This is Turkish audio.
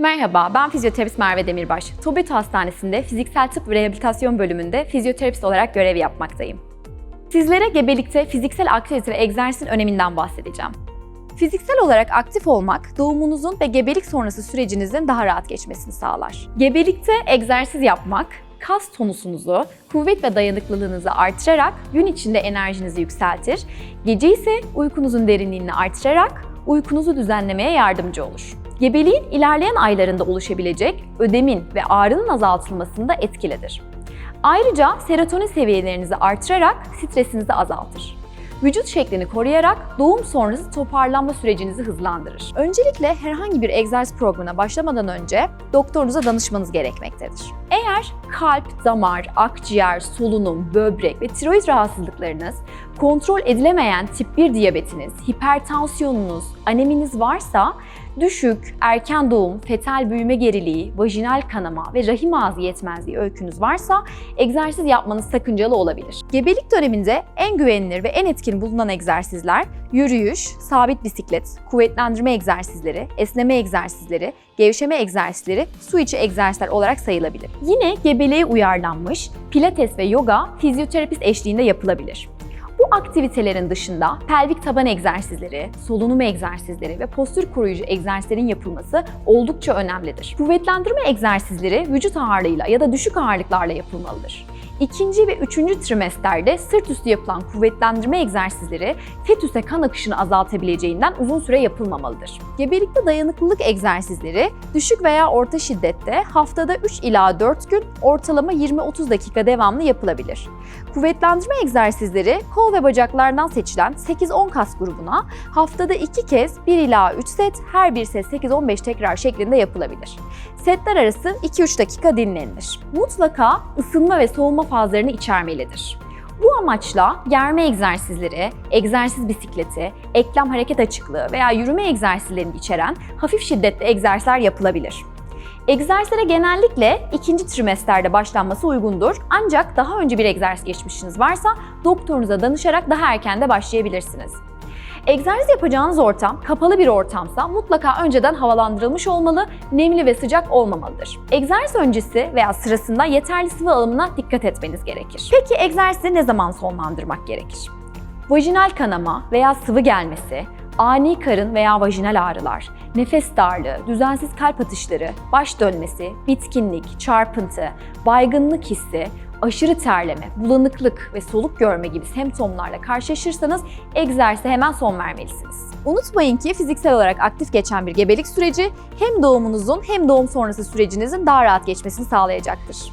Merhaba, ben fizyoterapist Merve Demirbaş. Tobit Hastanesi'nde fiziksel tıp ve rehabilitasyon bölümünde fizyoterapist olarak görev yapmaktayım. Sizlere gebelikte fiziksel aktivite ve egzersizin öneminden bahsedeceğim. Fiziksel olarak aktif olmak, doğumunuzun ve gebelik sonrası sürecinizin daha rahat geçmesini sağlar. Gebelikte egzersiz yapmak, kas tonusunuzu, kuvvet ve dayanıklılığınızı artırarak gün içinde enerjinizi yükseltir, gece ise uykunuzun derinliğini artırarak uykunuzu düzenlemeye yardımcı olur. Gebeliğin ilerleyen aylarında oluşabilecek ödemin ve ağrının azaltılmasında etkilidir. Ayrıca serotonin seviyelerinizi artırarak stresinizi azaltır. Vücut şeklini koruyarak doğum sonrası toparlanma sürecinizi hızlandırır. Öncelikle herhangi bir egzersiz programına başlamadan önce doktorunuza danışmanız gerekmektedir. Eğer kalp, damar, akciğer, solunum, böbrek ve tiroid rahatsızlıklarınız, kontrol edilemeyen tip 1 diyabetiniz, hipertansiyonunuz, aneminiz varsa düşük, erken doğum, fetal büyüme geriliği, vajinal kanama ve rahim ağzı yetmezliği öykünüz varsa egzersiz yapmanız sakıncalı olabilir. Gebelik döneminde en güvenilir ve en etkin bulunan egzersizler yürüyüş, sabit bisiklet, kuvvetlendirme egzersizleri, esneme egzersizleri, gevşeme egzersizleri, su içi egzersizler olarak sayılabilir. Yine gebeliğe uyarlanmış pilates ve yoga fizyoterapist eşliğinde yapılabilir. Aktivitelerin dışında pelvik taban egzersizleri, solunum egzersizleri ve postür koruyucu egzersizlerin yapılması oldukça önemlidir. Kuvvetlendirme egzersizleri vücut ağırlığıyla ya da düşük ağırlıklarla yapılmalıdır. İkinci ve üçüncü trimesterde sırt üstü yapılan kuvvetlendirme egzersizleri fetüse kan akışını azaltabileceğinden uzun süre yapılmamalıdır. Gebelikte dayanıklılık egzersizleri düşük veya orta şiddette haftada 3 ila 4 gün ortalama 20-30 dakika devamlı yapılabilir. Kuvvetlendirme egzersizleri kol ve bacaklardan seçilen 8-10 kas grubuna haftada 2 kez 1 ila 3 set, her bir set 8-15 tekrar şeklinde yapılabilir. Setler arası 2-3 dakika dinlenilir. Mutlaka ısınma ve soğuma fazlarını içermelidir. Bu amaçla germe egzersizleri, egzersiz bisikleti, eklem hareket açıklığı veya yürüme egzersizlerini içeren hafif şiddetli egzersizler yapılabilir. Egzersizlere genellikle ikinci trimesterde başlanması uygundur. Ancak daha önce bir egzersiz geçmişiniz varsa doktorunuza danışarak daha erken de başlayabilirsiniz. Egzersiz yapacağınız ortam kapalı bir ortamsa mutlaka önceden havalandırılmış olmalı, nemli ve sıcak olmamalıdır. Egzersiz öncesi veya sırasında yeterli sıvı alımına dikkat etmeniz gerekir. Peki egzersizi ne zaman sonlandırmak gerekir? Vajinal kanama veya sıvı gelmesi, ani karın veya vajinal ağrılar, nefes darlığı, düzensiz kalp atışları, baş dönmesi, bitkinlik, çarpıntı, baygınlık hissi, aşırı terleme, bulanıklık ve soluk görme gibi semptomlarla karşılaşırsanız egzersize hemen son vermelisiniz. Unutmayın ki fiziksel olarak aktif geçen bir gebelik süreci hem doğumunuzun hem doğum sonrası sürecinizin daha rahat geçmesini sağlayacaktır.